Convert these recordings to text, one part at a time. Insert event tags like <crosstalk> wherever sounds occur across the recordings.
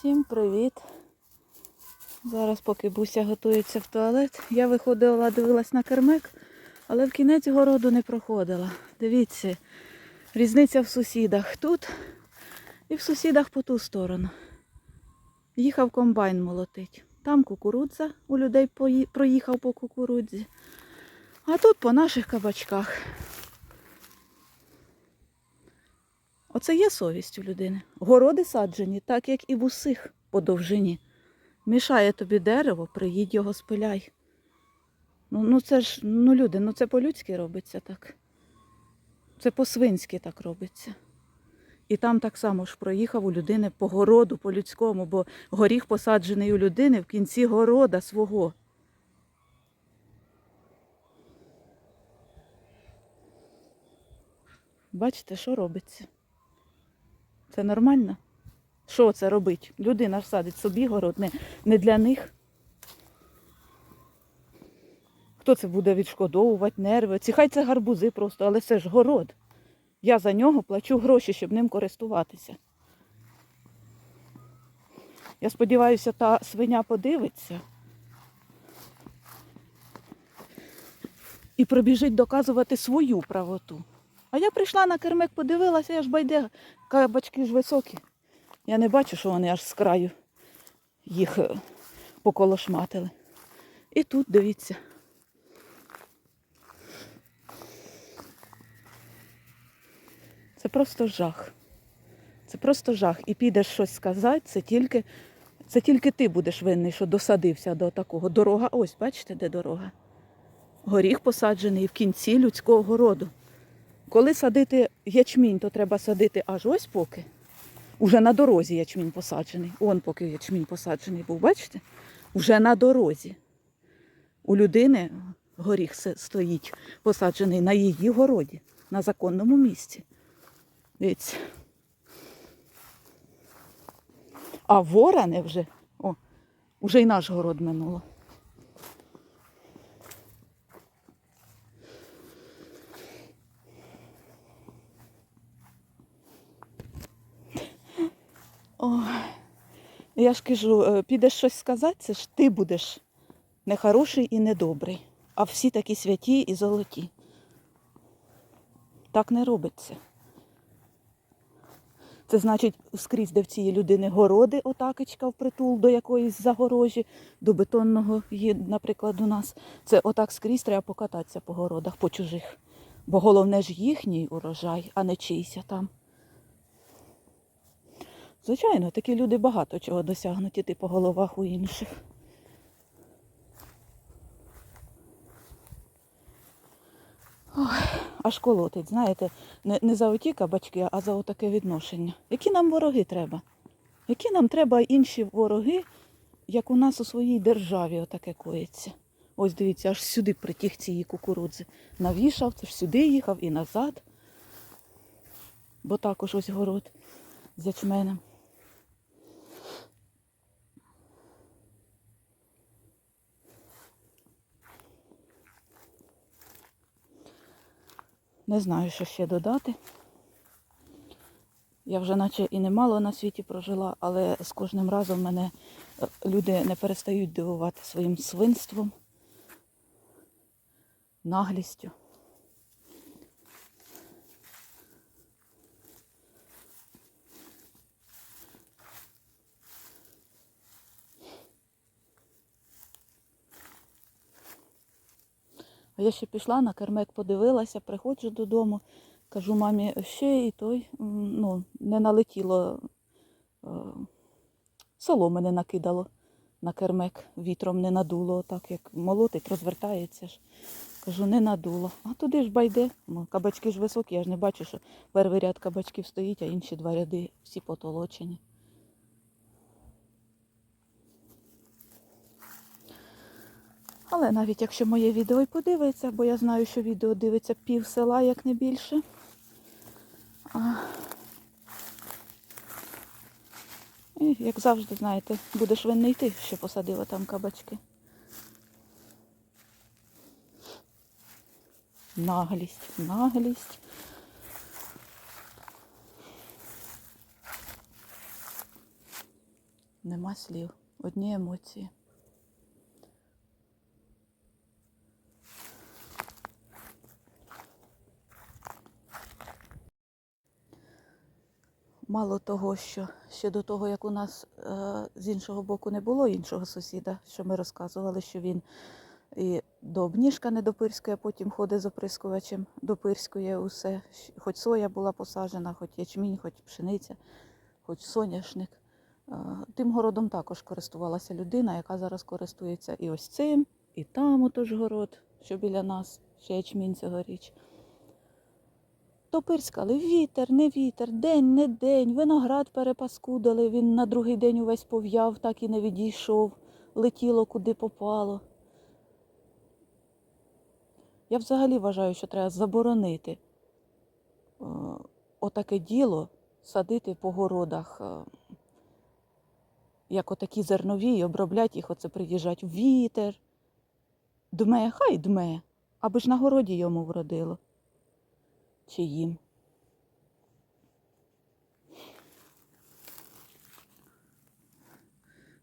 Всім привіт! Зараз, поки Буся готується в туалет, я виходила, дивилась на кермик, але в кінець городу не проходила. Дивіться, різниця в сусідах тут і в сусідах по ту сторону. Їхав комбайн молотить. Там кукурудза, у людей проїхав по кукурудзі. А тут по наших кабачках. Оце є совість у людини. Городи саджені, так як і в усіх по довжині. Мішає тобі дерево, приїдь його спиляй. Ну, ну це ж, ну люди, ну це по-людськи робиться так. Це по-свинськи так робиться. І там так само ж проїхав у людини по городу, по-людському, бо горіх посаджений у людини в кінці города свого. Бачите, що робиться? Це нормально? Що це робить? Людина ж садить собі город, не, не для них. Хто це буде відшкодовувати, нерви? Ці хай це гарбузи просто, але це ж город. Я за нього плачу гроші, щоб ним користуватися. Я сподіваюся, та свиня подивиться і пробіжить доказувати свою правоту. А я прийшла на кермик, подивилася, я ж байде, кабачки ж високі. Я не бачу, що вони аж з краю їх е, поколошматили. І тут дивіться. Це просто жах. Це просто жах. І підеш щось сказати, це тільки, це тільки ти будеш винний, що досадився до такого. Дорога, ось, бачите, де дорога? Горіх посаджений в кінці людського городу. Коли садити ячмінь, то треба садити аж ось поки. Уже на дорозі ячмінь посаджений. Он поки ячмінь посаджений був, бачите? Уже на дорозі. У людини горіх стоїть посаджений на її городі, на законному місці. Дивіться. А ворони вже, о, вже й наш город минуло. Ой, я ж кажу, е, підеш щось сказати, це ж ти будеш нехороший і недобрий, а всі такі святі і золоті. Так не робиться. Це значить, скрізь, де в цієї людини городи, отакечка впритул до якоїсь загорожі, до бетонного наприклад, у нас. Це отак скрізь треба покататися по городах, по чужих. Бо головне ж їхній урожай, а не чийся там. Звичайно, такі люди багато чого досягнуть іти по головах у інших. Ой, аж колотить, знаєте, не, не за оті кабачки, а за отаке відношення. Які нам вороги треба? Які нам треба інші вороги, як у нас у своїй державі отаке коїться? Ось дивіться, аж сюди притіг цієї кукурудзи. Навішав, це ж сюди їхав і назад. Бо також ось город з ячменем. Не знаю, що ще додати. Я вже наче і немало на світі прожила, але з кожним разом мене е, люди не перестають дивувати своїм свинством, наглістю. Я ще пішла на кермек, подивилася, приходжу додому, кажу мамі, ще і той, ну, не налетіло, е, соломи не накидало на кермек, вітром не надуло, так як молотить, розвертається ж. Кажу, не надуло. А туди ж байде. Кабачки ж високі, я ж не бачу, що перший ряд кабачків стоїть, а інші два ряди всі потолочені. Але навіть якщо моє відео і подивиться, бо я знаю, що відео дивиться пів села, як не більше. А... І, як завжди, знаєте, будеш винний ти, що посадила там кабачки. Наглість, наглість. Нема слів. Одні емоції. Мало того, що ще до того, як у нас е, з іншого боку не було іншого сусіда, що ми розказували, що він і до обніжка не допирскує, потім ходить з оприскувачем, допирскує усе. Хоч соя була посаджена, хоч ячмінь, хоч пшениця, хоч соняшник. Е, Тим городом також користувалася людина, яка зараз користується і ось цим, і там отож город, що біля нас, ще ячмінь цьогоріч. То пирскали вітер, не вітер, день, не день, виноград перепаскудили, він на другий день увесь пов'яв, так і не відійшов, летіло куди попало. Я взагалі вважаю, що треба заборонити е, отаке діло садити по городах, е, як отакі зернові, і обробляти їх, оце приїжджать вітер. Дме, хай дме, аби ж на городі йому вродило. Чи їм.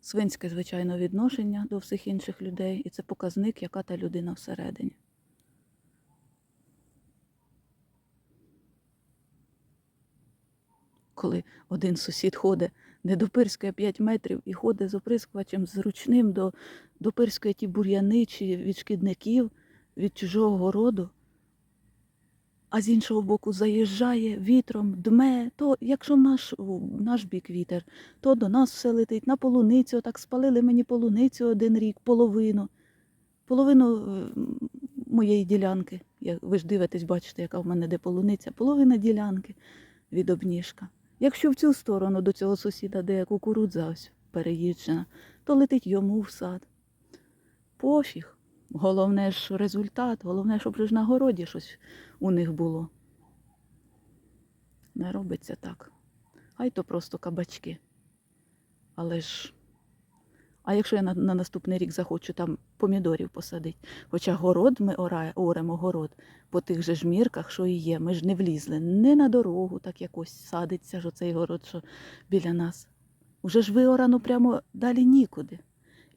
Свинське, звичайно, відношення до всіх інших людей, і це показник, яка та людина всередині. Коли один сусід ходить, не допирскує 5 метрів і ходить з оприскувачем зручним до допирскує ті бур'яни чи від шкідників, від чужого городу, а з іншого боку заїжджає вітром, дме, то якщо в наш, в наш бік вітер, то до нас все летить на полуницю. Так спалили мені полуницю один рік, половину. Половину е, моєї ділянки. Я- Ви ж дивитесь, бачите, яка в мене де полуниця. Половина ділянки від обніжка. Якщо в цю сторону до цього сусіда, де кукурудза ось переїджена, то летить йому в сад. Пофіг. Головне ж результат, головне, щоб ж на городі щось у них було. Не робиться так. Ай то просто кабачки. Але ж. А якщо я на, на наступний рік захочу там помідорів посадити, хоча город ми орає, оремо город по тих же ж мірках, що і є, ми ж не влізли не на дорогу, так якось садиться ж оцей город, що біля нас. Уже ж виорано прямо далі нікуди.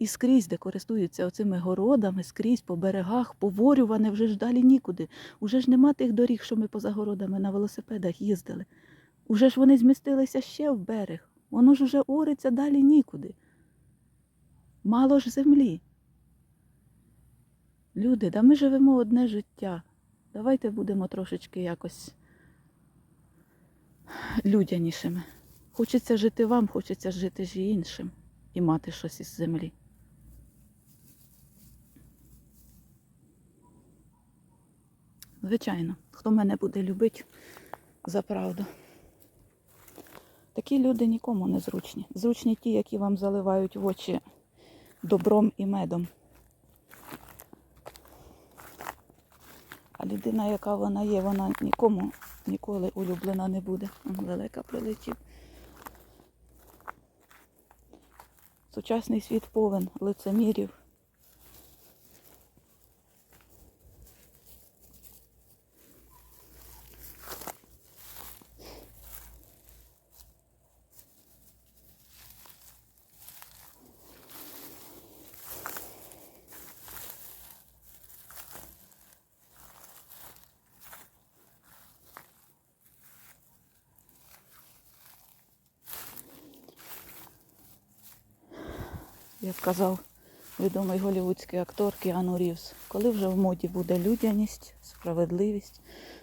І скрізь, де користуються оцими городами, скрізь по берегах, поворюване вже ж далі нікуди. Уже ж нема тих доріг, що ми поза городами на велосипедах їздили. Уже ж вони змістилися ще в берег. Воно ж уже ориться далі нікуди. Мало ж землі. Люди, да ми живемо одне життя. Давайте будемо трошечки якось людянішими. Хочеться жити вам, хочеться жити ж іншим і мати щось із землі. Звичайно, хто мене буде любити за правду. Такі люди нікому не зручні. Зручні ті, які вам заливають в очі добром і медом. А людина, яка вона є, вона нікому ніколи улюблена не буде. Лелека прилетів. Сучасний світ повен лицемірів. Як казав відомий голівудський актор Кіану Рівз, коли вже в моді буде людяність, справедливість,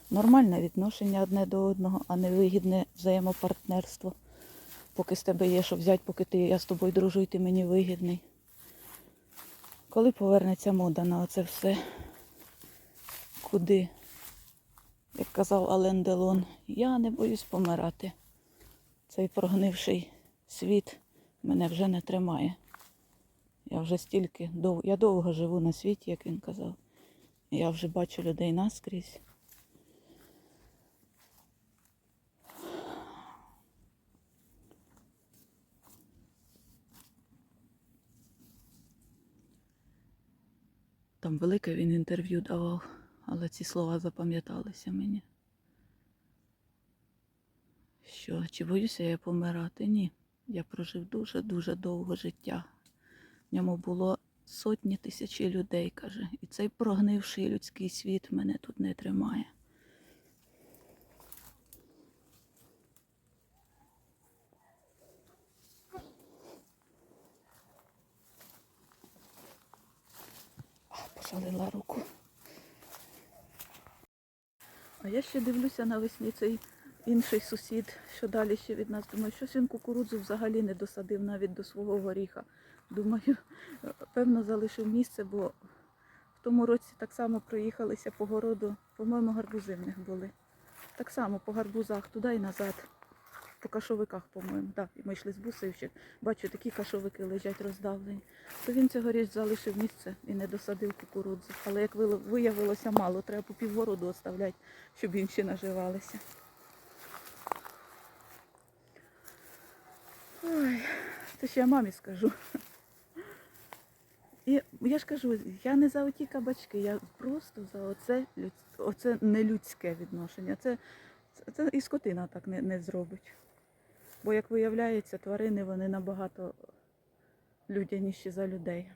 нормальне відношення одне до одного, а не вигідне взаємопартнерство. Поки з тебе є що взяти, поки ти, я з тобою дружу, і ти мені вигідний. Коли повернеться мода на оце все? Куди? Як казав Ален Делон, я не боюсь помирати. Цей прогнивший світ мене вже не тримає. Я вже стільки дов... я довго живу на світі, як він казав. Я вже бачу людей наскрізь. Там велике він інтерв'ю давав, але ці слова запам'яталися мені. Що, чи боюся я помирати? Ні. Я прожив дуже-дуже довго життя. В ньому було сотні тисячі людей, каже. І цей прогнивший людський світ мене тут не тримає. А, Пожалила руку. А я ще дивлюся навесні цей інший сусід, що далі ще від нас. Думаю, щось він кукурудзу взагалі не досадив навіть до свого горіха. Думаю, певно, залишив місце, бо в тому році так само проїхалися по городу. По-моєму, гарбузи в них були. Так само по гарбузах, туди і назад. По кашовиках, по-моєму. І ми йшли з бусею ще. Бачу, такі кашовики лежать роздавлені. То він цьогоріч залишив місце і не досадив кукурудзу. Але як виявилося мало, треба по півгороду оставляти, щоб інші наживалися. Ой, це ще я мамі скажу. І я ж кажу, я не за оті кабачки, я просто за оце, оце нелюдське відношення. Це, це, і скотина так не, не зробить. Бо, як виявляється, тварини вони набагато людяніші за людей.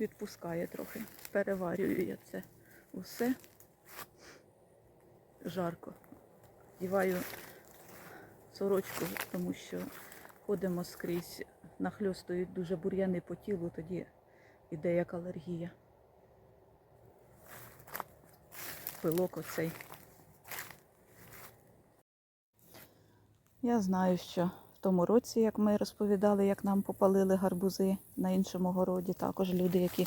Відпускає трохи, переварюю я це усе. Жарко. Діваю сорочку, тому що ходимо скрізь, нахльостують дуже бур'яни по тілу, тоді іде як алергія. Пилок оцей. Я знаю, що в тому році, як ми розповідали, як нам попалили гарбузи на іншому городі, також люди, які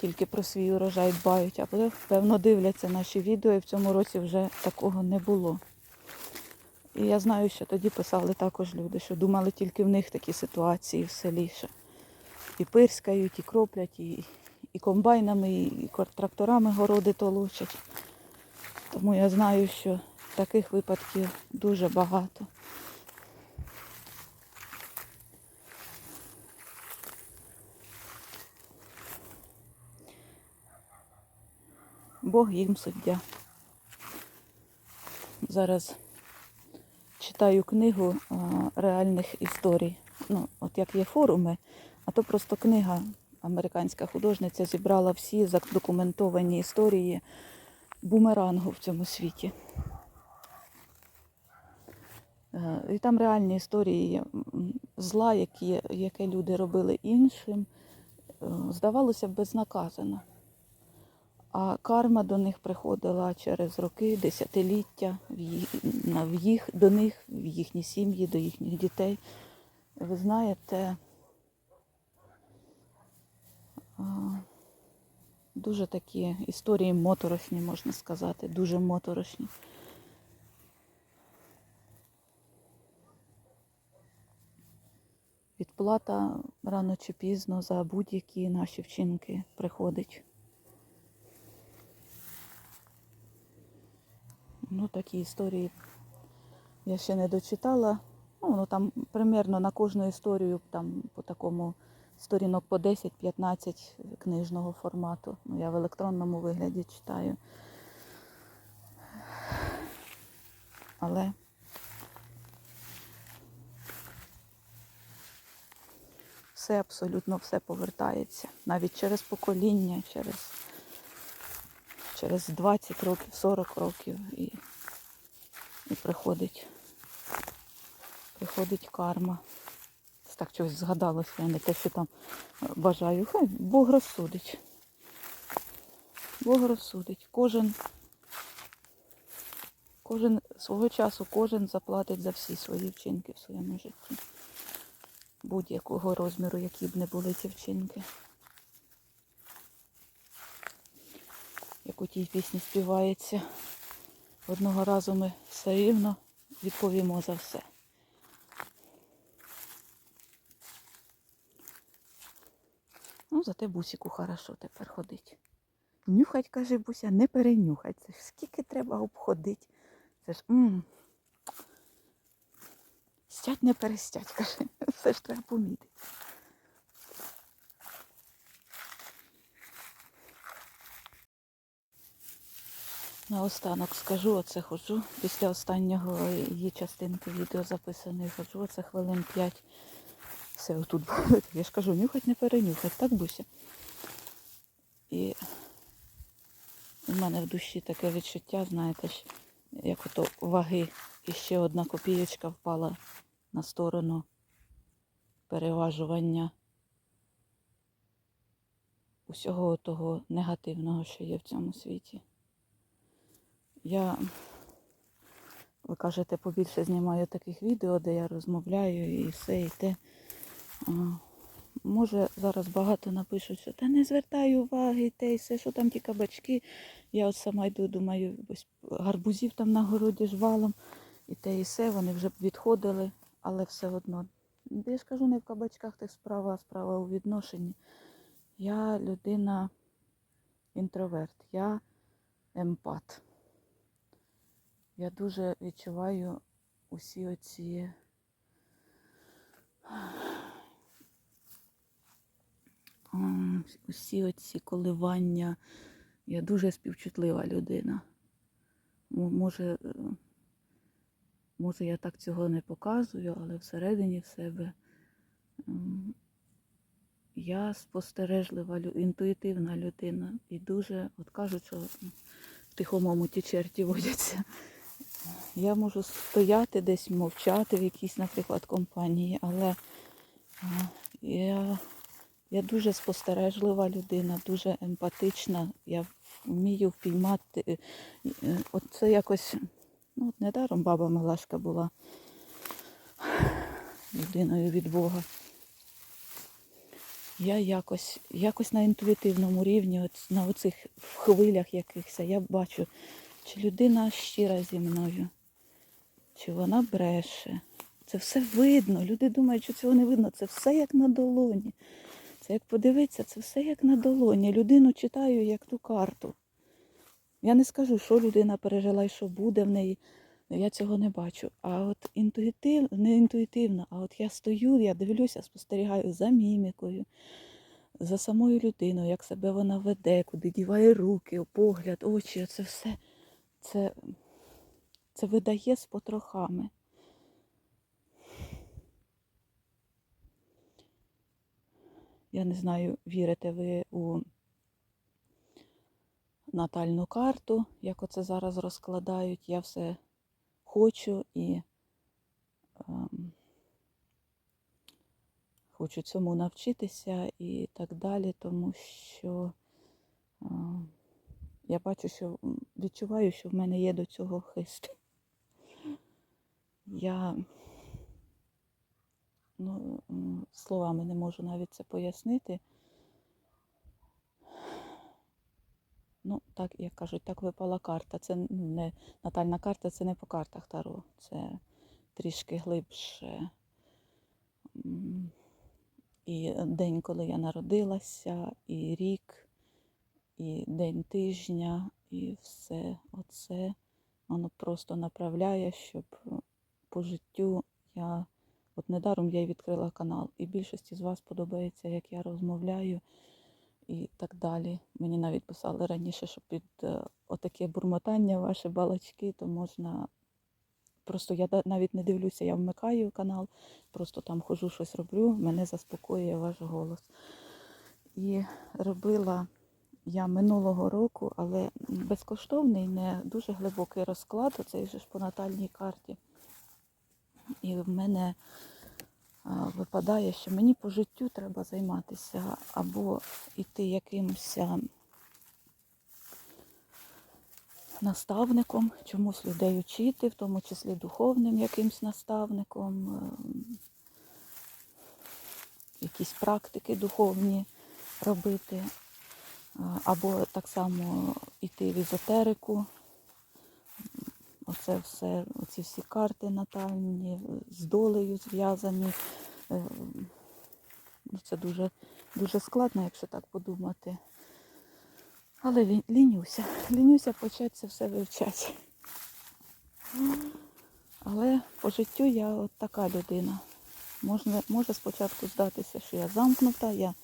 тільки про свій урожай дбають, а певно дивляться наші відео, і в цьому році вже такого не було. І я знаю, що тоді писали також люди, що думали тільки в них такі ситуації в селі, що і пирскають, і кроплять, і, і комбайнами, і тракторами городи толочать. Тому я знаю, що таких випадків дуже багато. Бог їм суддя. Зараз читаю книгу реальних історій. Ну, от як є форуми, а то просто книга американська художниця зібрала всі задокументовані історії бумерангу в цьому світі. Е, І там реальні історії зла, які, яке люди робили іншим, е, здавалося б, безнаказано. А карма до них приходила через роки, десятиліття в їх, в їх, до них, в їхні сім'ї, до їхніх дітей. Ви знаєте, дуже такі історії моторошні, можна сказати, дуже моторошні. Відплата рано чи пізно за будь-які наші вчинки приходить. Ну, такі історії я ще не дочитала. Ну, воно там примерно на кожну історію там по такому сторінок по 10-15 книжного формату. Ну, я в електронному вигляді читаю. Але все абсолютно все повертається. Навіть через покоління, через, через 20 років, 40 років і, і приходить, приходить карма. Так чогось згадалося, я не те, що там е, бажаю. Хай Бог розсудить. Бог розсудить. Кожен, кожен свого часу, кожен заплатить за всі свої вчинки в своєму житті будь-якого розміру, які б не були ці вчинки. Як у тій пісні співається, одного разу ми все рівно відповімо за все. Ну, зате бусіку хорошо тепер ходить. Нюхать, каже Буся, не перенюхать. Це ж скільки треба обходити. Це ж м стять не перестять, каже. <laughs> Все ж треба помітити. Наостанок скажу, оце ходжу. Після останнього її частинки відео записаної ходжу, оце хвилин 5. Все отут. <laughs> Я ж кажу, нюхать не перенюхать, так Буся? І у мене в душі таке відчуття, знаєте, ж, як ото ваги. І ще одна копієчка впала на сторону переважування усього того негативного, що є в цьому світі. Я, ви кажете, побільше знімаю таких відео, де я розмовляю і все, і те. Може, зараз багато напишуть, що та не звертай уваги, те, і все, що там ті кабачки. Я от сама йду, думаю, ось гарбузів там на городі ж валом, і те, і все, вони вже відходили, але все одно. Я ж кажу, не в кабачках тих справа, а справа у відношенні. Я людина інтроверт, я емпат. Я дуже відчуваю усі оці усі оці коливання. Я дуже співчутлива людина. Може, е, може, я так цього не показую, але всередині в себе я спостережлива, інтуїтивна людина. І дуже, от кажуть, що в тихомому ті черті водяться. Я можу стояти десь, мовчати в якійсь, наприклад, компанії, але я, я дуже спостережлива людина, дуже емпатична. Я вмію впіймати. е, е, От це якось, ну, от недаром баба Милашка була людиною від Бога. Я якось, якось на інтуїтивному рівні, от на оцих хвилях якихось, я бачу, чи людина щира зі мною, чи вона бреше. Це все видно. Люди думають, що цього не видно. Це все як на долоні. Це як подивитися, це все як на долоні. Людину читаю як ту карту. Я не скажу, що людина пережила і що буде в неї. Я цього не бачу. А от інтуїтив, не інтуїтивно, а от я стою, я дивлюся, спостерігаю за мімікою, за самою людиною, як себе вона веде, куди діває руки, погляд, очі. Це все це, це видає з потрохами. Я не знаю, вірите ви у натальну карту, як оце зараз розкладають. Я все хочу і ем, хочу цьому навчитися і так далі, тому що ем, я бачу, що відчуваю, що в мене є до цього хист. Я ну, словами не можу навіть це пояснити. Ну, так, як кажуть, так випала карта. Це не натальна карта, це не по картах Таро. Це трішки глибше. І день, коли я народилася, і рік, і день тижня, і все оце воно просто направляє, щоб е, по життю я, от недаром я й відкрила канал. І більшості з вас подобається, як я розмовляю і так далі. Мені навіть писали раніше, що під е, отаке бурмотання, ваші балачки, то можна. Просто я навіть не дивлюся, я вмикаю канал, просто там хожу, щось роблю, мене заспокоює ваш голос. І робила я минулого року, але безкоштовний, не дуже глибокий розклад, оцей же ж по натальній карті. І в мене випадає, що мені по життю треба займатися або йти якимось наставником, чомусь людей вчити, в тому числі духовним якимсь наставником, якісь практики духовні робити, або так само йти в езотерику. Оце все, оці всі карти натальні, е, з долею зв'язані. Е, ну, Це дуже, дуже складно, якщо так подумати. Але лі- лінюся. Лінюся почати це все вивчати. Але по життю я от така людина. Можна, може спочатку здатися, що я замкнута, я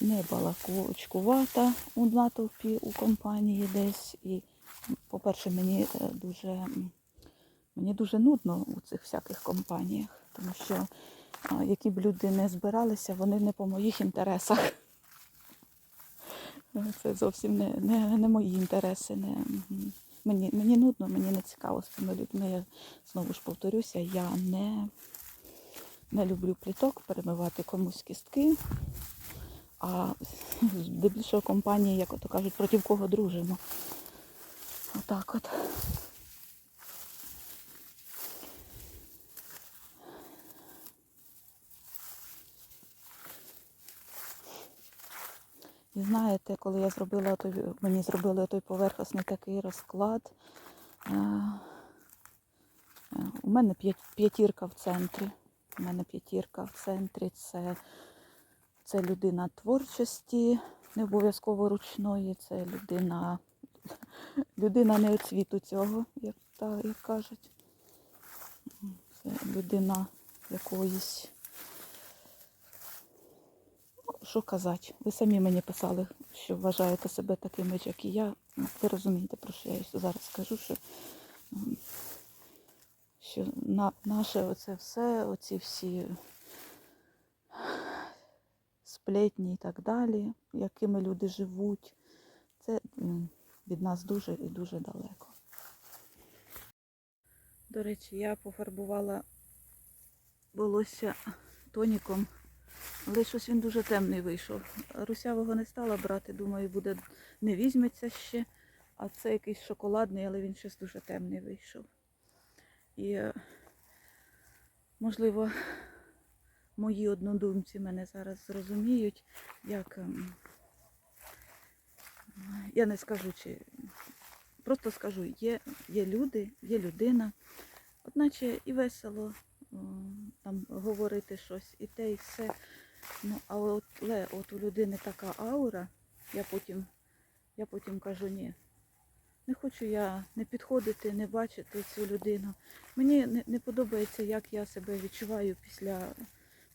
не балакучкувата у натовпі, у компанії десь. І По-перше, мені е, дуже, мені дуже нудно у цих всяких компаніях, тому що які б люди не збиралися, вони не по моїх інтересах. Е, Це зовсім не, не, не мої інтереси. Не, мені, мені нудно, мені не цікаво з цими людьми. Я знову ж повторюся, я не, не люблю пліток, перемивати комусь кістки. А здебільшого компанії, як ото кажуть, проти кого дружимо. Отак от. І знаєте, коли я зробила той, мені зробили той поверхностний такий розклад. е, е, У мене п'ятірка в центрі. У мене п'ятірка в центрі. Це, це людина творчості, не обов'язково ручної, це людина, <laughs> людина не світу цього, як, та, як кажуть. Це людина якоїсь. Що казати? Ви самі мені писали, що вважаєте себе такими, як і я. Ну, Ви розумієте, про що я зараз скажу, що, що на, наше оце все, оці всі сплетні і так далі, якими люди живуть, це від нас дуже і дуже далеко. До речі, я пофарбувала волосся тоніком, але щось він дуже темний вийшов. Русявого не стала брати, думаю, буде не візьметься ще. А це якийсь шоколадний, але він щось дуже темний вийшов. І, е, можливо, мої однодумці мене зараз зрозуміють, як ем, я не скажу, чи просто скажу, є, є люди, є людина, одначе і весело там говорити щось, і те, і все. Ну, але от, у людини така аура, я потім, я потім кажу, ні. Не хочу я не підходити, не бачити цю людину. Мені не, не подобається, як я себе відчуваю після,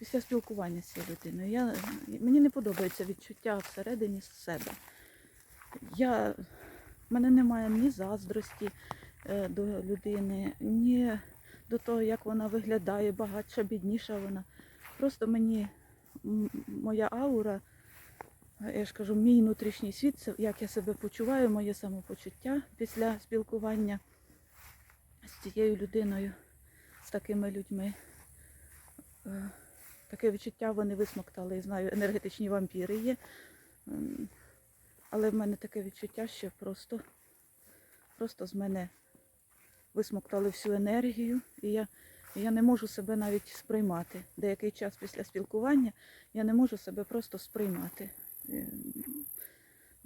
після спілкування з цією людиною. Я, мені не подобається відчуття всередині себе. Я, в мене немає ні заздрості е, до людини, ні до того, як вона виглядає, багатша, бідніша вона. Просто мені моя аура, е, я ж кажу, мій внутрішній світ, як я себе почуваю, моє самопочуття після спілкування з цією людиною, з такими людьми. Таке відчуття вони висмоктали, знаю, енергетичні вампіри є. Але в мене таке відчуття, що просто, просто з мене висмоктали всю енергію, і я, я не можу себе навіть сприймати. Деякий час після спілкування я не можу себе просто сприймати. Е,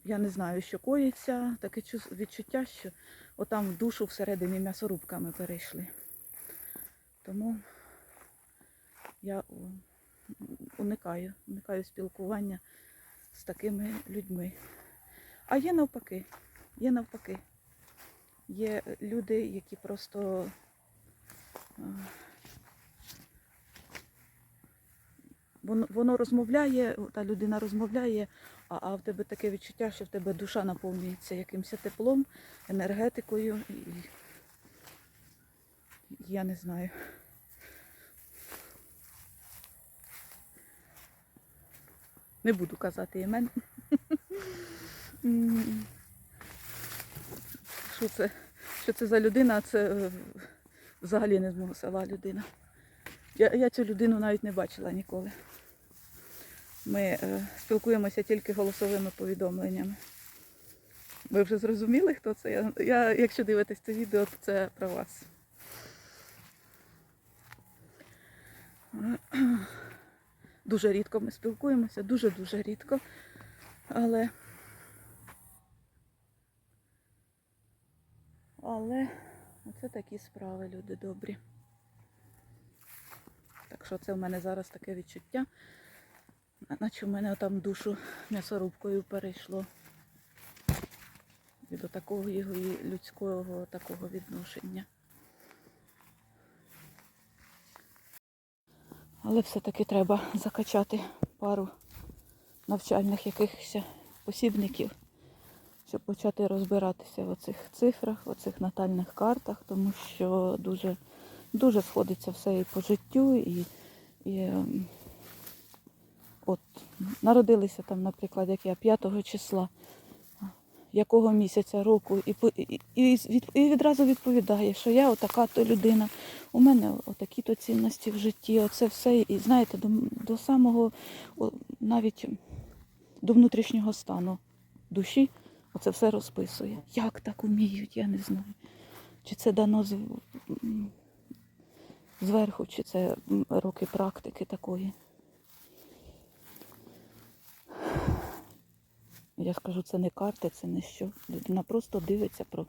Я не знаю, що коїться, таке відчуття, що отам в душу всередині м'ясорубками перейшли. Тому я уникаю, уникаю спілкування з такими людьми. А є навпаки, є навпаки. Є люди, які просто е, воно, воно розмовляє, та людина розмовляє, а, а в тебе таке відчуття, що в тебе душа наповнюється якимось теплом, енергетикою. І, я не знаю. Не буду казати імен. <laughs> Що це? Що це за людина? Це е, взагалі не з мого села людина. Я, я цю людину навіть не бачила ніколи. Ми е, спілкуємося тільки голосовими повідомленнями. Ви вже зрозуміли, хто це? Я, я, якщо дивитесь це відео, то це про вас. Дуже рідко ми спілкуємося, дуже-дуже рідко. Але Але оце такі справи, люди добрі. Так що це в мене зараз таке відчуття, наче в мене там душу м'ясорубкою перейшло. Від такого його людського такого відношення. Але все-таки треба закачати пару навчальних якихось посібників щоб почати розбиратися в оцих цифрах, в оцих натальних картах, тому що дуже, дуже сходиться все і по життю, і, і ем, от народилися там, наприклад, як я 5 числа, якого місяця року, і, і, і, від- і відразу відповідає, що я отака то людина, у мене отакі то цінності в житті, оце все. І знаєте, до, до самого навіть до внутрішнього стану душі оце все розписує. Як так уміють, я не знаю. Чи це дано з, зверху, чи це роки практики такої. Я скажу, це не карти, це не що. Людина просто дивиться про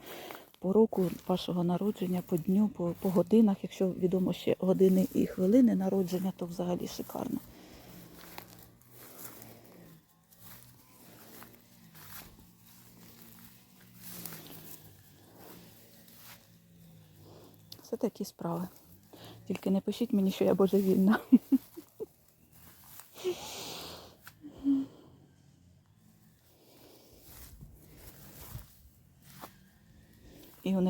по року вашого народження, по дню, по, по годинах. Якщо відомо ще години і хвилини народження, то взагалі шикарно. Це такі справи. Тільки не пишіть мені, що я божевільна. <laughs>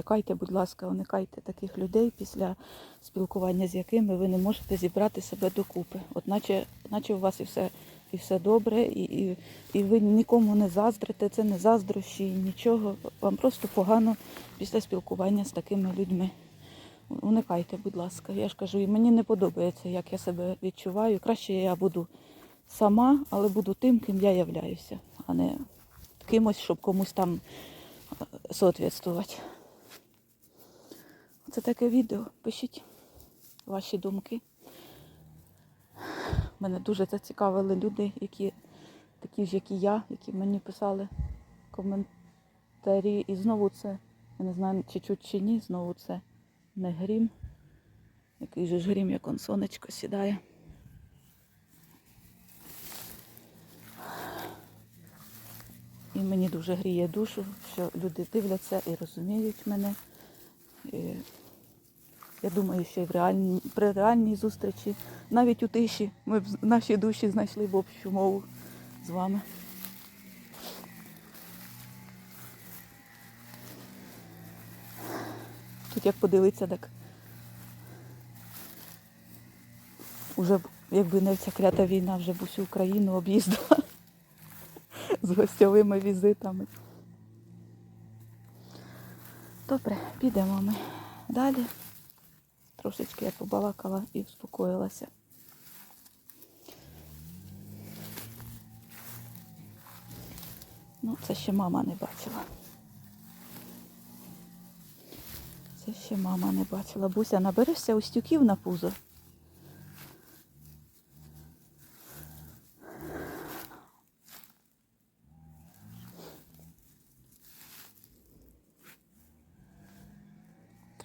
І уникайте, будь ласка, уникайте таких людей, після спілкування з якими ви не можете зібрати себе докупи. От наче, наче у вас і все, і все добре, і, і, і ви нікому не заздрите, це не заздрощі, нічого. Вам просто погано після спілкування з такими людьми. Уникайте, будь ласка. Я ж кажу, і мені не подобається, як я себе відчуваю. Краще я буду сама, але буду тим, ким я являюся, а не кимось, щоб комусь там е, соответствувати. Це таке відео. Пишіть ваші думки. Мене дуже зацікавили люди, які такі ж, як і я, які мені писали коментарі. І знову це, я не знаю, чи чуть чи ні, знову це не грім. Який же ж грім, як он сонечко сідає. І мені дуже гріє душу, що люди дивляться і розуміють мене. І я думаю, що і в реальній, при реальній зустрічі, навіть у тиші, ми б наші душі знайшли б общу мову з вами. Тут як подивитися, так уже якби не ця клята війна, вже б усю Україну об'їздила <laughs> з гостьовими візитами. Добре, підемо ми далі. Трошечки я побалакала і успокоїлася. Ну, це ще мама не бачила. Це ще мама не бачила. Буся, наберешся устюків на пузо.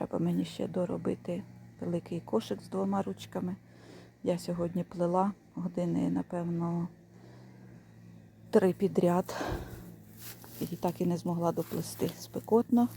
Треба мені ще доробити великий кошик з двома ручками. Я сьогодні плела години, напевно, три підряд. І так і не змогла доплести спекотно.